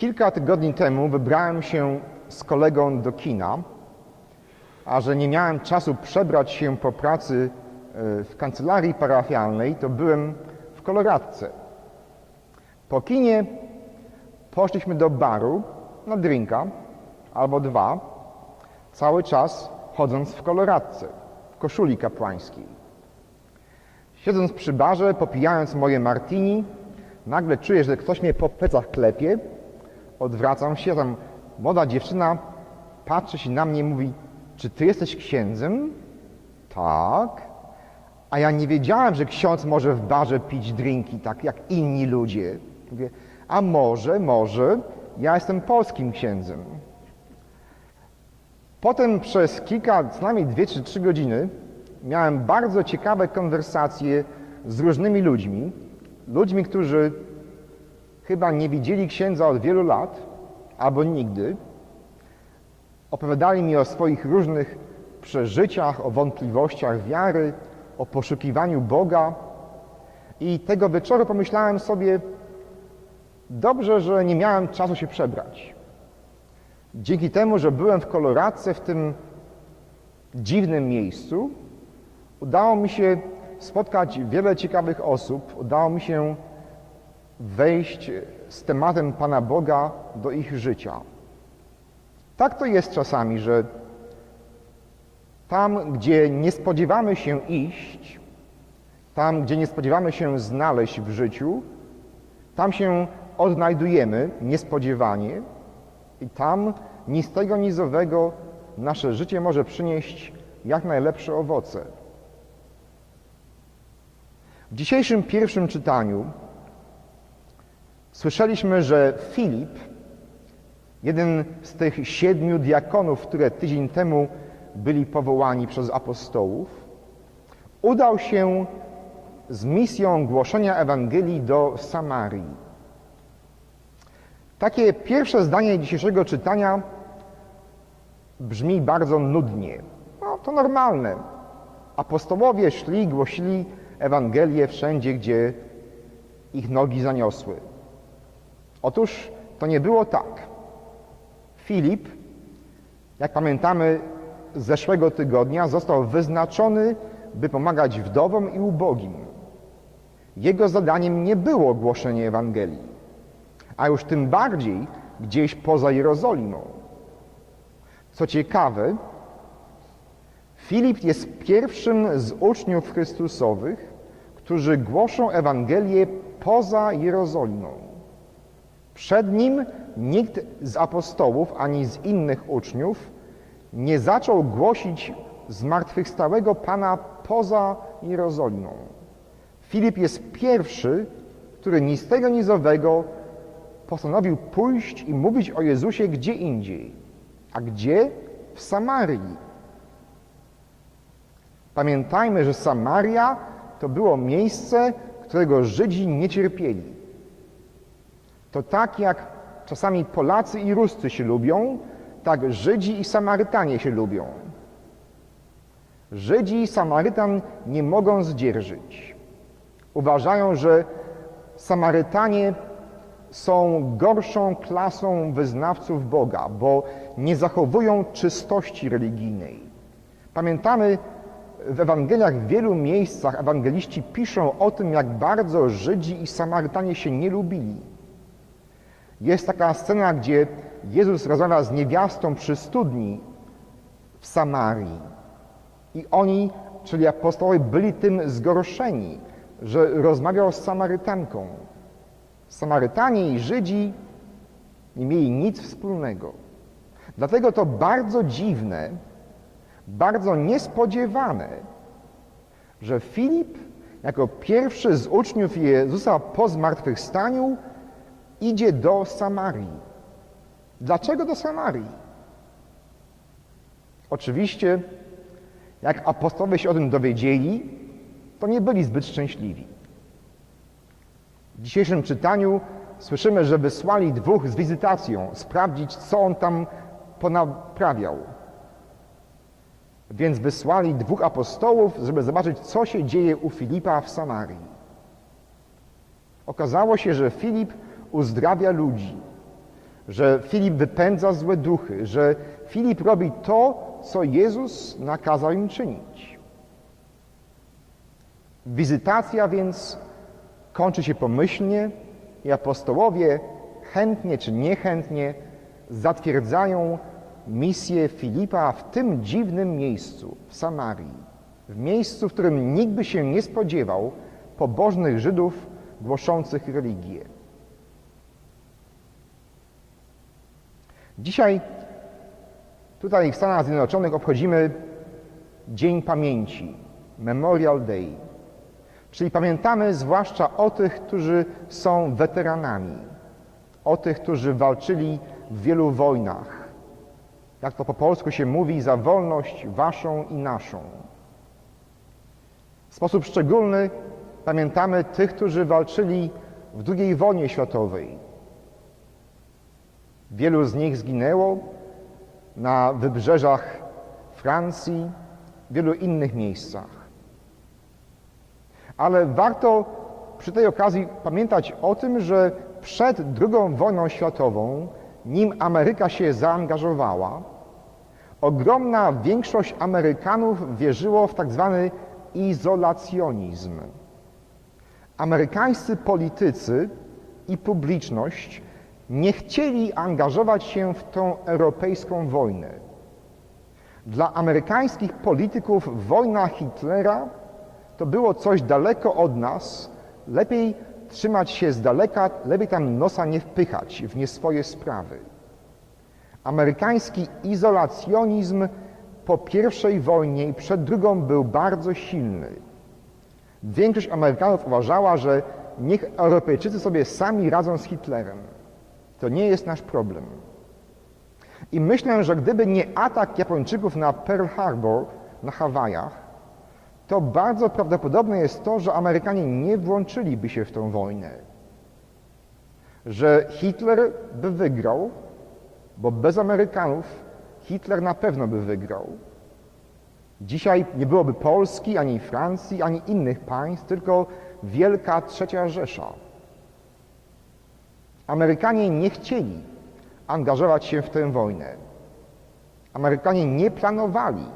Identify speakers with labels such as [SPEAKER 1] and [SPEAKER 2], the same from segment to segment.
[SPEAKER 1] Kilka tygodni temu wybrałem się z kolegą do kina, a że nie miałem czasu przebrać się po pracy e, w kancelarii parafialnej, to byłem w koloradce. Po kinie poszliśmy do baru na drinka albo dwa, cały czas chodząc w koloradce, w koszuli kapłańskiej. Siedząc przy barze, popijając moje martini, nagle czuję, że ktoś mnie po plecach klepie. Odwracam się, tam młoda dziewczyna patrzy się na mnie i mówi, czy ty jesteś księdzem? Tak. A ja nie wiedziałem, że ksiądz może w barze pić drinki, tak jak inni ludzie. Mówię, a może, może, ja jestem polskim księdzem. Potem przez kilka, co najmniej dwie czy trzy godziny miałem bardzo ciekawe konwersacje z różnymi ludźmi, ludźmi, którzy chyba nie widzieli księdza od wielu lat albo nigdy. Opowiadali mi o swoich różnych przeżyciach, o wątpliwościach wiary, o poszukiwaniu Boga. I tego wieczoru pomyślałem sobie, dobrze, że nie miałem czasu się przebrać. Dzięki temu, że byłem w koloradce w tym dziwnym miejscu, udało mi się spotkać wiele ciekawych osób, udało mi się wejść z tematem Pana Boga do ich życia. Tak to jest czasami, że tam, gdzie nie spodziewamy się iść, tam, gdzie nie spodziewamy się znaleźć w życiu, tam się odnajdujemy niespodziewanie i tam ni z tego, nasze życie może przynieść jak najlepsze owoce. W dzisiejszym pierwszym czytaniu słyszeliśmy, że Filip, jeden z tych siedmiu diakonów, które tydzień temu byli powołani przez apostołów, udał się z misją głoszenia Ewangelii do Samarii. Takie pierwsze zdanie dzisiejszego czytania brzmi bardzo nudnie. No to normalne. Apostołowie szli, głosili Ewangelię wszędzie, gdzie ich nogi zaniosły. Otóż to nie było tak. Filip, jak pamiętamy z zeszłego tygodnia, został wyznaczony, by pomagać wdowom i ubogim. Jego zadaniem nie było głoszenie Ewangelii, a już tym bardziej gdzieś poza Jerozolimą. Co ciekawe, Filip jest pierwszym z uczniów Chrystusowych, którzy głoszą Ewangelię poza Jerozolimą. Przed nim nikt z apostołów ani z innych uczniów nie zaczął głosić zmartwychwstałego Pana poza Jerozolimą. Filip jest pierwszy, który ni z tego, ni z owego postanowił pójść i mówić o Jezusie gdzie indziej. A gdzie? W Samarii. Pamiętajmy, że Samaria to było miejsce, którego Żydzi nie cierpieli. To tak jak czasami Polacy i Ruscy się lubią, tak Żydzi i Samarytanie się lubią. Żydzi i Samarytan nie mogą zdzierżyć. Uważają, że Samarytanie są gorszą klasą wyznawców Boga, bo nie zachowują czystości religijnej. Pamiętamy, w Ewangeliach w wielu miejscach ewangeliści piszą o tym, jak bardzo Żydzi i Samarytanie się nie lubili. Jest taka scena, gdzie Jezus rozmawia z niewiastą przy studni w Samarii. I oni, czyli apostołowie, byli tym zgorszeni, że rozmawiał z Samarytanką. Samarytanie i Żydzi nie mieli nic wspólnego. Dlatego to bardzo dziwne, bardzo niespodziewane, że Filip jako pierwszy z uczniów Jezusa po zmartwychwstaniu idzie do Samarii. Dlaczego do Samarii? Oczywiście, jak apostołowie się o tym dowiedzieli, to nie byli zbyt szczęśliwi. W dzisiejszym czytaniu słyszymy, że wysłali dwóch z wizytacją sprawdzić, co on tam ponaprawiał. Więc wysłali dwóch apostołów, żeby zobaczyć, co się dzieje u Filipa w Samarii. Okazało się, że Filip uzdrawia ludzi, że Filip wypędza złe duchy, że Filip robi to, co Jezus nakazał im czynić. Wizytacja więc kończy się pomyślnie i apostołowie chętnie czy niechętnie zatwierdzają misję Filipa w tym dziwnym miejscu, w Samarii. W miejscu, w którym nikt by się nie spodziewał pobożnych Żydów głoszących religię. Dzisiaj tutaj w Stanach Zjednoczonych obchodzimy Dzień Pamięci, Memorial Day. Czyli pamiętamy zwłaszcza o tych, którzy są weteranami, o tych, którzy walczyli w wielu wojnach. Jak to po polsku się mówi, za wolność waszą i naszą. W sposób szczególny pamiętamy tych, którzy walczyli w II wojnie światowej. Wielu z nich zginęło na wybrzeżach Francji, wielu innych miejscach. Ale warto przy tej okazji pamiętać o tym, że przed II wojną światową, nim Ameryka się zaangażowała, ogromna większość Amerykanów wierzyło w tak zwany izolacjonizm. Amerykańscy politycy i publiczność nie chcieli angażować się w tą europejską wojnę. Dla amerykańskich polityków wojna Hitlera to było coś daleko od nas, lepiej trzymać się z daleka, lepiej tam nosa nie wpychać w nie swoje sprawy. Amerykański izolacjonizm po pierwszej wojnie i przed drugą był bardzo silny. Większość Amerykanów uważała, że niech Europejczycy sobie sami radzą z Hitlerem. To nie jest nasz problem. I myślę, że gdyby nie atak Japończyków na Pearl Harbor na Hawajach, to bardzo prawdopodobne jest to, że Amerykanie nie włączyliby się w tę wojnę. Że Hitler by wygrał, bo bez Amerykanów Hitler na pewno by wygrał. Dzisiaj nie byłoby Polski, ani Francji, ani innych państw, tylko wielka trzecia Rzesza. Amerykanie nie chcieli angażować się w tę wojnę. Amerykanie nie planowali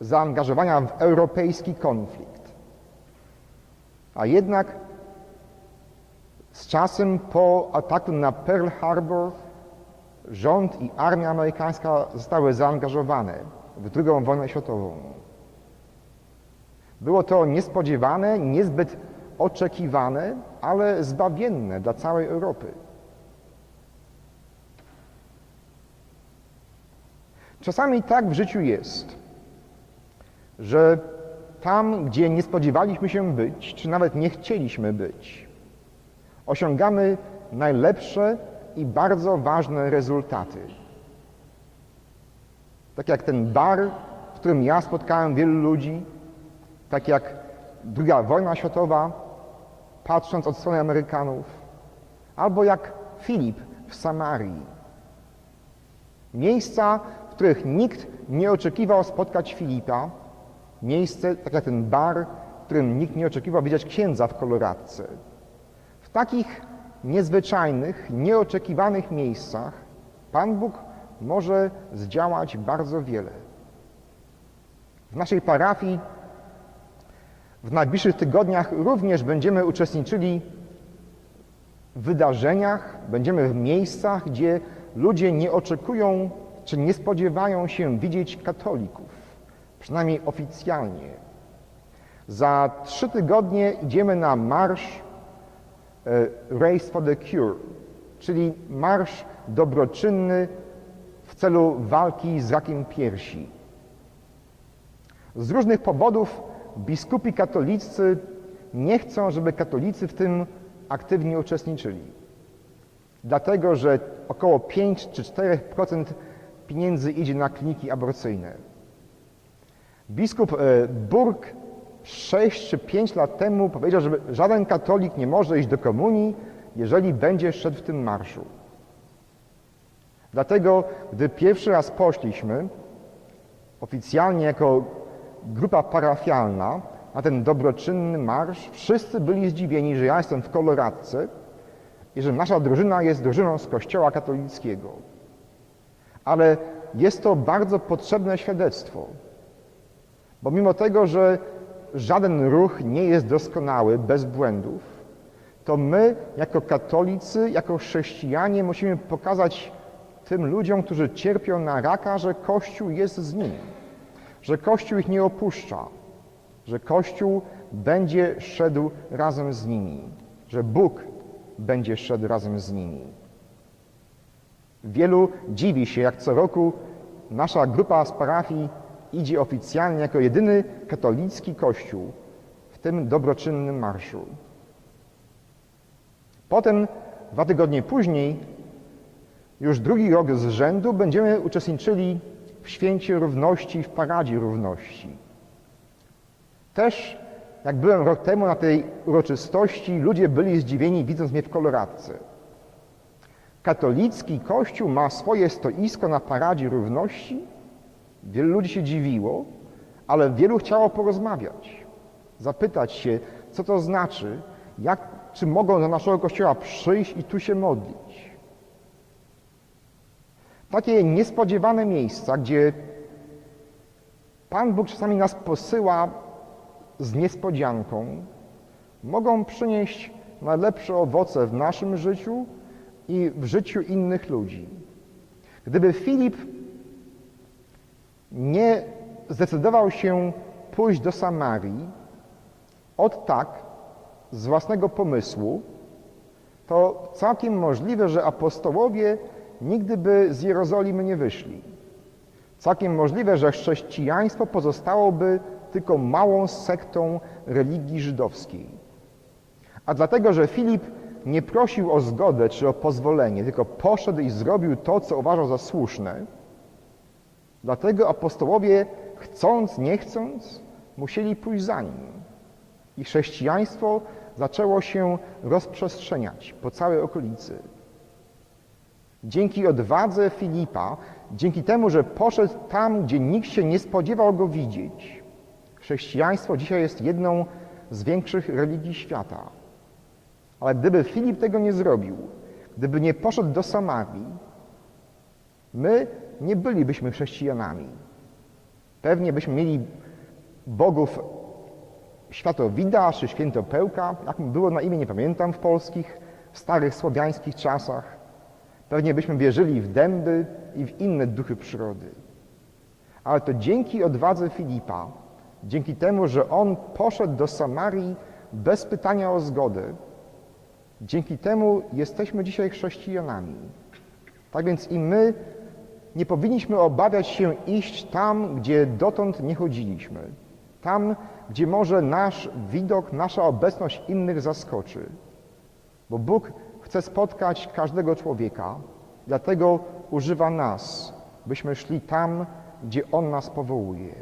[SPEAKER 1] zaangażowania w europejski konflikt. A jednak z czasem po ataku na Pearl Harbor rząd i armia amerykańska zostały zaangażowane w II wojnę światową. Było to niespodziewane, niezbyt oczekiwane, ale zbawienne dla całej Europy. Czasami tak w życiu jest, że tam, gdzie nie spodziewaliśmy się być, czy nawet nie chcieliśmy być, osiągamy najlepsze i bardzo ważne rezultaty. Tak jak ten bar, w którym ja spotkałem wielu ludzi, tak jak druga wojna światowa, patrząc od strony Amerykanów, albo jak Filip w Samarii. Miejsca, w których nikt nie oczekiwał spotkać Filipa, miejsce, tak jak ten bar, w którym nikt nie oczekiwał widzieć księdza w koloradce. W takich niezwyczajnych, nieoczekiwanych miejscach Pan Bóg może zdziałać bardzo wiele. W naszej parafii w najbliższych tygodniach również będziemy uczestniczyli w wydarzeniach, będziemy w miejscach, gdzie ludzie nie oczekują czy nie spodziewają się widzieć katolików, przynajmniej oficjalnie. Za trzy tygodnie idziemy na marsz e, Race for the Cure, czyli marsz dobroczynny w celu walki z rakiem piersi. Z różnych powodów biskupi katolicy nie chcą, żeby katolicy w tym aktywnie uczestniczyli. Dlatego, że około 5 czy 4% pieniędzy idzie na kliniki aborcyjne. Biskup e, Burg 6 czy 5 lat temu powiedział, że żaden katolik nie może iść do komunii, jeżeli będzie szedł w tym marszu. Dlatego, gdy pierwszy raz poszliśmy, oficjalnie jako grupa parafialna, na ten dobroczynny marsz, wszyscy byli zdziwieni, że ja jestem w koloradce, i że nasza drużyna jest drużyną z Kościoła katolickiego. Ale jest to bardzo potrzebne świadectwo, bo mimo tego, że żaden ruch nie jest doskonały, bez błędów, to my jako katolicy, jako chrześcijanie musimy pokazać tym ludziom, którzy cierpią na raka, że Kościół jest z nimi, że Kościół ich nie opuszcza, że Kościół będzie szedł razem z nimi, że Bóg będzie szedł razem z nimi. Wielu dziwi się, jak co roku nasza grupa z parafii idzie oficjalnie jako jedyny katolicki kościół w tym dobroczynnym marszu. Potem, dwa tygodnie później, już drugi rok z rzędu będziemy uczestniczyli święcie równości, w paradzie równości. Też, jak byłem rok temu na tej uroczystości, ludzie byli zdziwieni, widząc mnie w koloradce. Katolicki kościół ma swoje stoisko na paradzie równości. Wielu ludzi się dziwiło, ale wielu chciało porozmawiać, zapytać się, co to znaczy, jak, czy mogą do naszego kościoła przyjść i tu się modlić. Takie niespodziewane miejsca, gdzie Pan Bóg czasami nas posyła z niespodzianką, mogą przynieść najlepsze owoce w naszym życiu i w życiu innych ludzi. Gdyby Filip nie zdecydował się pójść do Samarii od tak, z własnego pomysłu, to całkiem możliwe, że apostołowie nigdy by z Jerozolimy nie wyszli. Całkiem możliwe, że chrześcijaństwo pozostałoby tylko małą sektą religii żydowskiej. A dlatego, że Filip nie prosił o zgodę czy o pozwolenie, tylko poszedł i zrobił to, co uważał za słuszne, dlatego apostołowie, chcąc, nie chcąc, musieli pójść za nim. I chrześcijaństwo zaczęło się rozprzestrzeniać po całej okolicy. Dzięki odwadze Filipa, dzięki temu, że poszedł tam, gdzie nikt się nie spodziewał go widzieć, chrześcijaństwo dzisiaj jest jedną z większych religii świata. Ale gdyby Filip tego nie zrobił, gdyby nie poszedł do Samarii, my nie bylibyśmy chrześcijanami. Pewnie byśmy mieli bogów Światowida czy Świętopełka, jak było na imię, nie pamiętam, w polskich, starych słowiańskich czasach. Pewnie byśmy wierzyli w dęby i w inne duchy przyrody. Ale to dzięki odwadze Filipa, dzięki temu, że on poszedł do Samarii bez pytania o zgodę, dzięki temu jesteśmy dzisiaj chrześcijanami. Tak więc i my nie powinniśmy obawiać się iść tam, gdzie dotąd nie chodziliśmy. Tam, gdzie może nasz widok, nasza obecność innych zaskoczy. Bo Bóg chce spotkać każdego człowieka, dlatego używa nas, byśmy szli tam, gdzie On nas powołuje.